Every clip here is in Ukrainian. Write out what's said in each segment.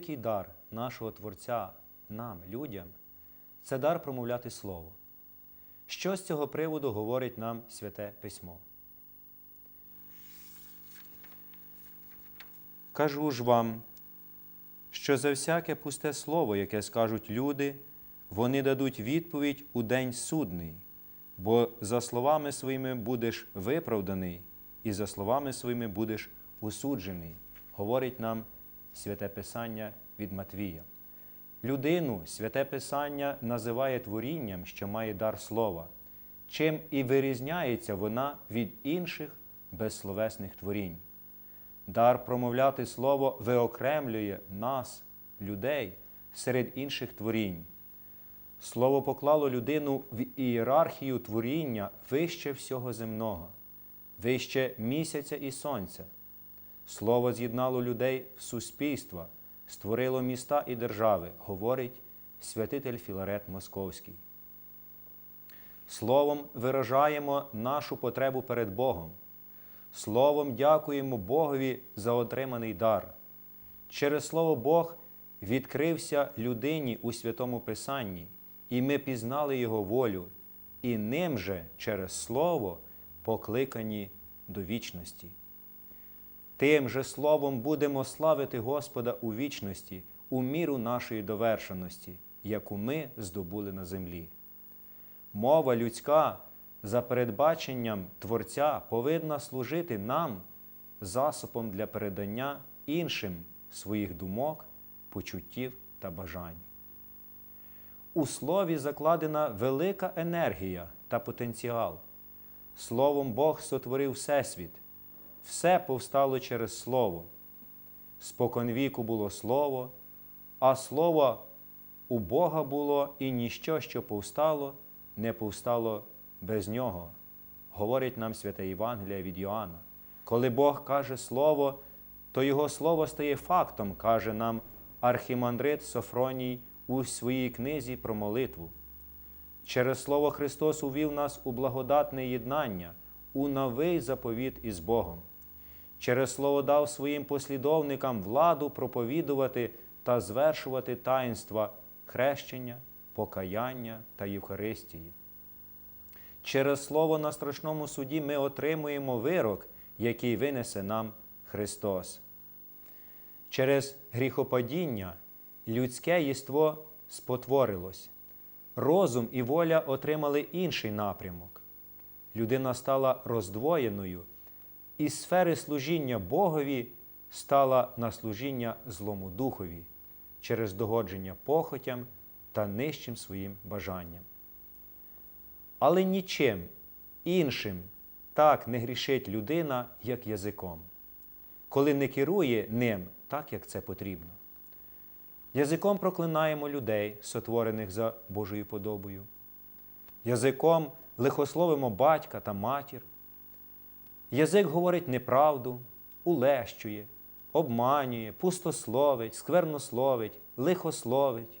великий дар нашого Творця нам, людям. Це дар промовляти Слово. Що з цього приводу говорить нам Святе Письмо? Кажу ж вам, що за всяке пусте слово, яке скажуть люди, вони дадуть відповідь у день судний, бо за словами своїми будеш виправданий, і за словами своїми будеш усуджений, говорить нам Святе Писання від Матвія. Людину Святе Писання називає творінням, що має дар слова, чим і вирізняється вона від інших безсловесних творінь. Дар промовляти слово виокремлює нас, людей, серед інших творінь. Слово поклало людину в ієрархію творіння вище всього земного, вище місяця і сонця. Слово з'єднало людей в суспільства, створило міста і держави, говорить святитель Філарет Московський. Словом виражаємо нашу потребу перед Богом. Словом дякуємо Богові за отриманий дар. Через Слово Бог відкрився людині у Святому Писанні, і ми пізнали Його волю, і ним же через Слово покликані до вічності. Тим же Словом будемо славити Господа у вічності, у міру нашої довершеності, яку ми здобули на землі. Мова людська за передбаченням Творця повинна служити нам засобом для передання іншим своїх думок, почуттів та бажань. У слові закладена велика енергія та потенціал. Словом Бог сотворив Всесвіт. Все повстало через Слово. Споконвіку було Слово, а Слово у Бога було і ніщо, що повстало, не повстало без нього, говорить нам святе Євангелія від Йоанна. Коли Бог каже Слово, то Його Слово стає фактом, каже нам архімандрит Софроній у своїй книзі про молитву. Через Слово Христос увів нас у благодатне єднання, у новий заповіт із Богом. Через Слово дав своїм послідовникам владу проповідувати та звершувати таїнства хрещення, покаяння та Євхаристії. Через Слово на страшному суді ми отримуємо вирок, який винесе нам Христос. Через гріхопадіння людське єство спотворилось. Розум і воля отримали інший напрямок. Людина стала роздвоєною, і з сфери служіння Богові стала на служіння злому духові через догодження похотям та нижчим своїм бажанням. Але нічим іншим так не грішить людина, як язиком, коли не керує ним так, як це потрібно. Язиком проклинаємо людей, сотворених за Божою подобою. Язиком лихословимо батька та матір. Язик говорить неправду, улещує, обманює, пустословить, сквернословить, лихословить,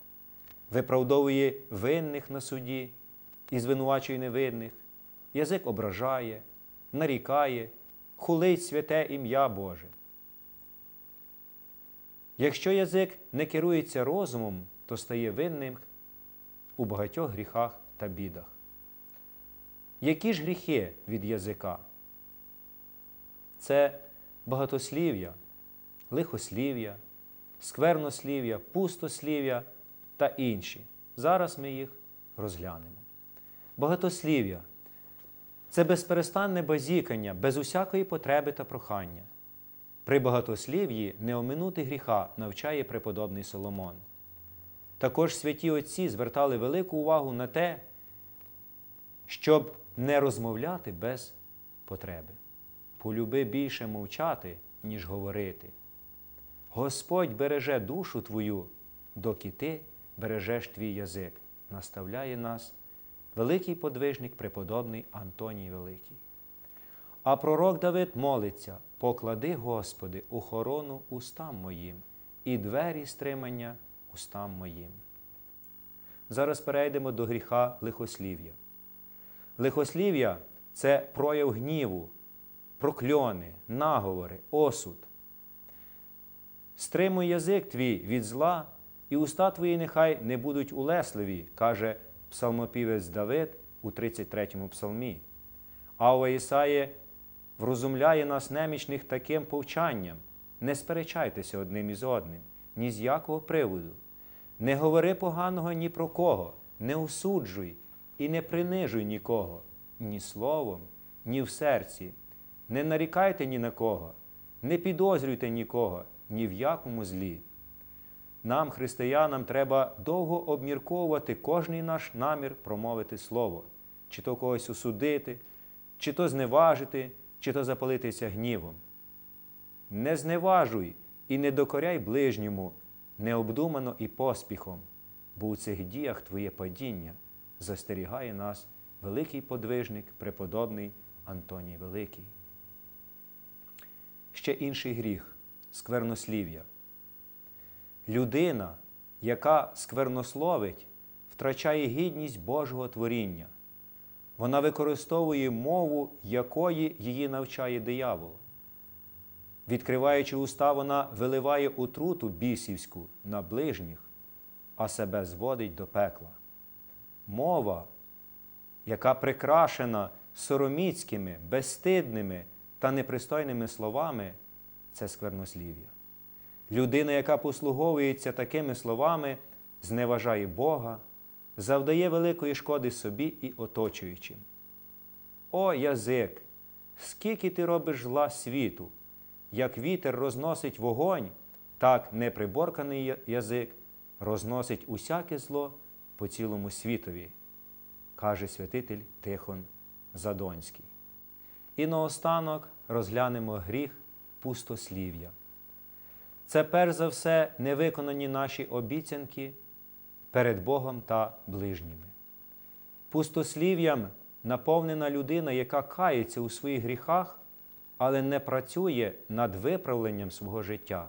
виправдовує винних на суді і звинувачує невинних. Язик ображає, нарікає, хулить святе ім'я Боже. Якщо язик не керується розумом, то стає винним у багатьох гріхах та бідах. Які ж гріхи від язика? Це багатослів'я, лихослів'я, сквернослів'я, пустослів'я та інші. Зараз ми їх розглянемо. Багатослів'я це безперестанне базікання, без усякої потреби та прохання. При багатослів'ї не оминути гріха навчає преподобний Соломон. Також святі Отці звертали велику увагу на те, щоб не розмовляти без потреби. Полюби більше мовчати, ніж говорити. Господь береже душу твою, доки ти бережеш твій язик, наставляє нас великий подвижник, преподобний Антоній Великий. А пророк Давид молиться: поклади, Господи, охорону устам моїм і двері стримання устам моїм. Зараз перейдемо до гріха лихослів'я. Лихослів'я це прояв гніву, прокльони, наговори, осуд. Стримуй язик твій від зла, і уста твої нехай не будуть улесливі, каже псалмопівець Давид у 33-му псалмі. Ава Ісає врозумляє нас немічних таким повчанням. Не сперечайтеся одним із одним, ні з якого приводу. Не говори поганого ні про кого, не осуджуй і не принижуй нікого, ні словом, ні в серці. Не нарікайте ні на кого, не підозрюйте нікого, ні в якому злі. Нам, християнам, треба довго обмірковувати кожний наш намір промовити слово, чи то когось осудити, чи то зневажити, чи то запалитися гнівом. Не зневажуй і не докоряй ближньому, необдумано і поспіхом, бо у цих діях твоє падіння застерігає нас великий подвижник, преподобний Антоній Великий. Ще інший гріх сквернослів'я. Людина, яка сквернословить, втрачає гідність Божого творіння. Вона використовує мову, якої її навчає диявол. Відкриваючи уста, вона виливає отруту бісівську на ближніх, а себе зводить до пекла. Мова, яка прикрашена сороміцькими, безстидними та непристойними словами, це сквернослів'я. Людина, яка послуговується такими словами, зневажає Бога, завдає великої шкоди собі і оточуючим. О язик! Скільки ти робиш зла світу, як вітер розносить вогонь, так неприборканий язик розносить усяке зло по цілому світові, каже святитель Тихон Задонський. І наостанок розглянемо гріх пустослів'я. Це перш за все невиконані наші обіцянки перед Богом та ближніми. Пустослів'ям наповнена людина, яка кається у своїх гріхах, але не працює над виправленням свого життя.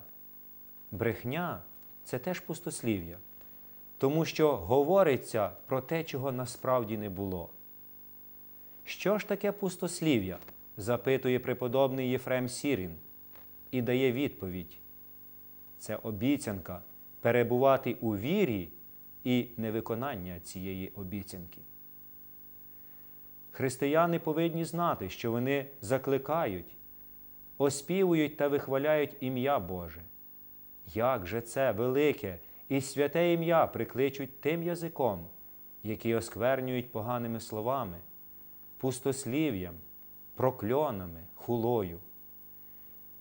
Брехня це теж пустослів'я, тому що говориться про те, чого насправді не було. Що ж таке пустослів'я? запитує преподобний Єфрем Сірін і дає відповідь. Це обіцянка перебувати у вірі і невиконання цієї обіцянки. Християни повинні знати, що вони закликають, оспівують та вихваляють ім'я Боже. Як же це велике і святе ім'я прикличуть тим язиком, який осквернюють поганими словами, пустослів'ям, прокльонами, хулою?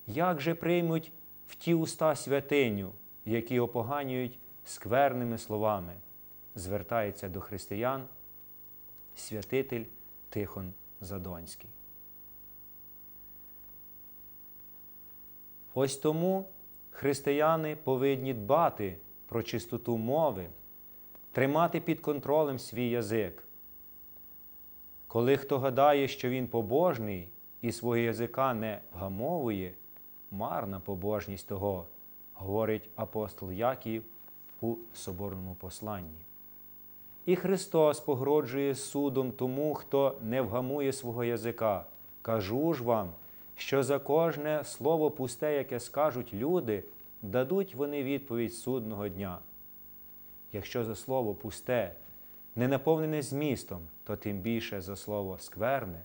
Як же приймуть в ті уста святиню, які опоганюють скверними словами, звертається до християн святитель Тихон Задонський. Ось тому християни повинні дбати про чистоту мови, тримати під контролем свій язик. Коли хто гадає, що він побожний і свого язика не вгамовує, марна побожність того, говорить апостол Яків у соборному посланні. І Христос погроджує судом тому, хто не вгамує свого язика. Кажу ж вам, що за кожне слово пусте, яке скажуть люди, дадуть вони відповідь судного дня. Якщо за слово пусте, не наповнене змістом, то тим більше за слово скверне,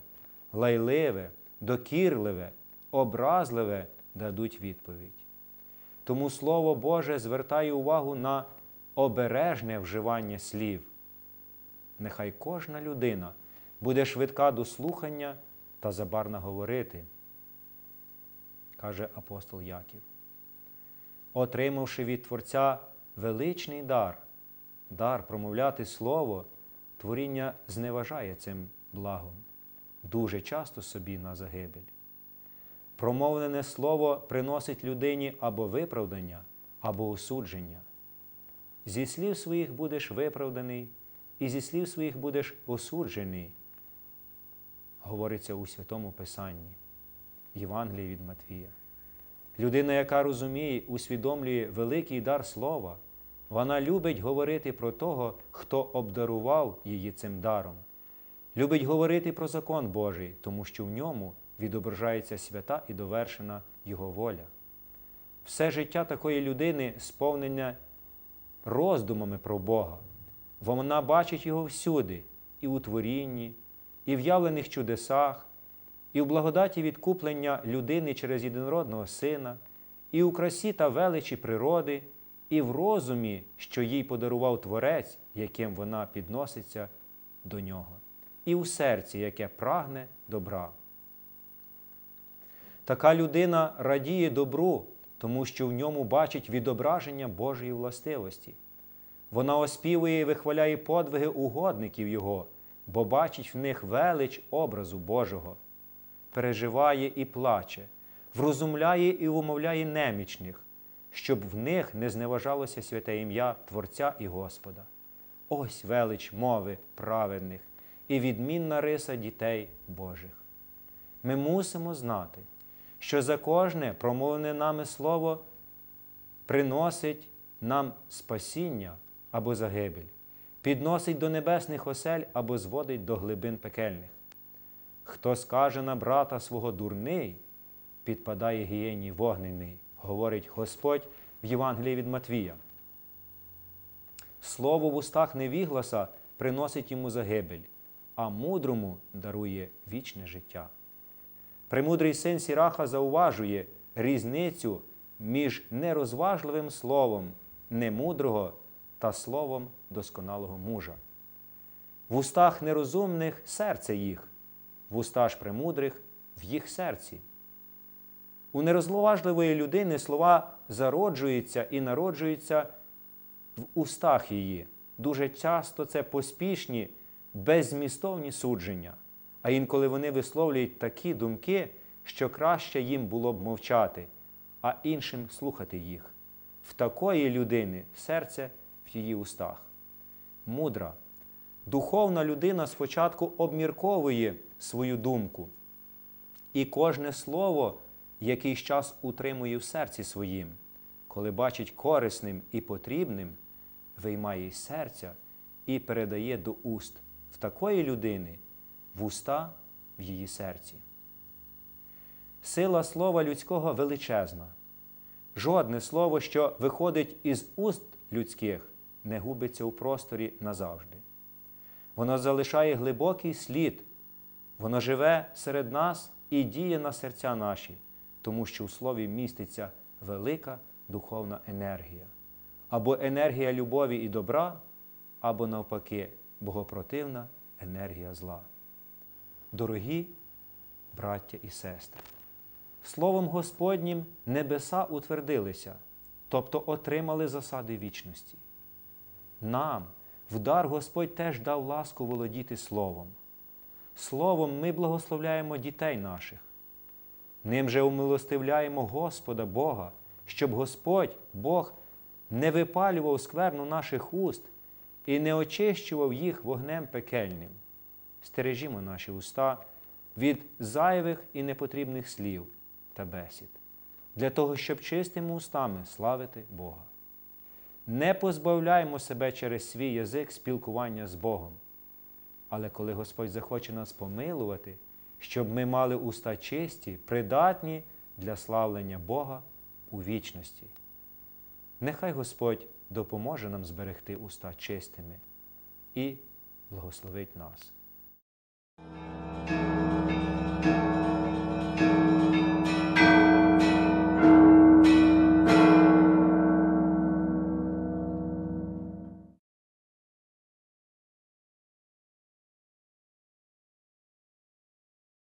лайливе, докірливе, образливе дадуть відповідь. Тому Слово Боже звертає увагу на обережне вживання слів. Нехай кожна людина буде швидка до слухання та забарна говорити, каже апостол Яків. Отримавши від Творця величний дар, дар промовляти Слово, творіння зневажає цим благом, дуже часто собі на загибель. Промовлене слово приносить людині або виправдання, або осудження. Зі слів своїх будеш виправданий, і зі слів своїх будеш осуджений, говориться у Святому Писанні, Євангелії від Матвія. Людина, яка розуміє, усвідомлює великий дар слова, вона любить говорити про того, хто обдарував її цим даром. Любить говорити про закон Божий, тому що в ньому відображається свята і довершена Його воля. Все життя такої людини сповнене роздумами про Бога. Вона бачить його всюди, і у творінні, і в явлених чудесах, і в благодаті відкуплення людини через єдинородного сина, і у красі та величі природи, і в розумі, що їй подарував Творець, яким вона підноситься до нього, і у серці, яке прагне добра. Така людина радіє добру, тому що в ньому бачить відображення Божої властивості. Вона оспівує і вихваляє подвиги угодників Його, бо бачить в них велич образу Божого, переживає і плаче, врозумляє і умовляє немічних, щоб в них не зневажалося святе ім'я Творця і Господа. Ось велич мови праведних і відмінна риса дітей Божих. Ми мусимо знати, що за кожне промовлене нами слово приносить нам спасіння або загибель, підносить до небесних осель або зводить до глибин пекельних. Хто скаже на брата свого дурний, підпадає гієнні вогнений, говорить Господь в Євангелії від Матвія. Слово в устах невігласа приносить йому загибель, а мудрому дарує вічне життя. Премудрий син Сіраха зауважує різницю між нерозважливим словом немудрого та словом досконалого мужа. В устах нерозумних серце їх, в уста ж премудрих в їх серці. У нерозважливої людини слова зароджуються і народжуються в устах її. Дуже часто це поспішні, беззмістовні судження, а інколи вони висловлюють такі думки, що краще їм було б мовчати, а іншим слухати їх. В такої людини серце в її устах. Мудра, духовна людина спочатку обмірковує свою думку, і кожне слово якийсь час утримує в серці своїм, коли бачить корисним і потрібним, виймає із серця і передає до уст в такої людини в уста в її серці. Сила слова людського величезна. Жодне слово, що виходить із уст людських, не губиться у просторі назавжди. Воно залишає глибокий слід, воно живе серед нас і діє на серця наші, тому що у слові міститься велика духовна енергія, або енергія любові і добра, або навпаки, богопротивна енергія зла. Дорогі браття і сестри, Словом Господнім небеса утвердилися, тобто отримали засади вічності. Нам в дар Господь теж дав ласку володіти Словом. Словом ми благословляємо дітей наших. Ним же умилостивляємо Господа Бога, щоб Господь, Бог, не випалював скверну наших уст і не очищував їх вогнем пекельним. Стережімо наші уста від зайвих і непотрібних слів та бесід, для того, щоб чистими устами славити Бога. Не позбавляємо себе через свій язик спілкування з Богом. Але коли Господь захоче нас помилувати, щоб ми мали уста чисті, придатні для славлення Бога у вічності. Нехай Господь допоможе нам зберегти уста чистими і благословить нас.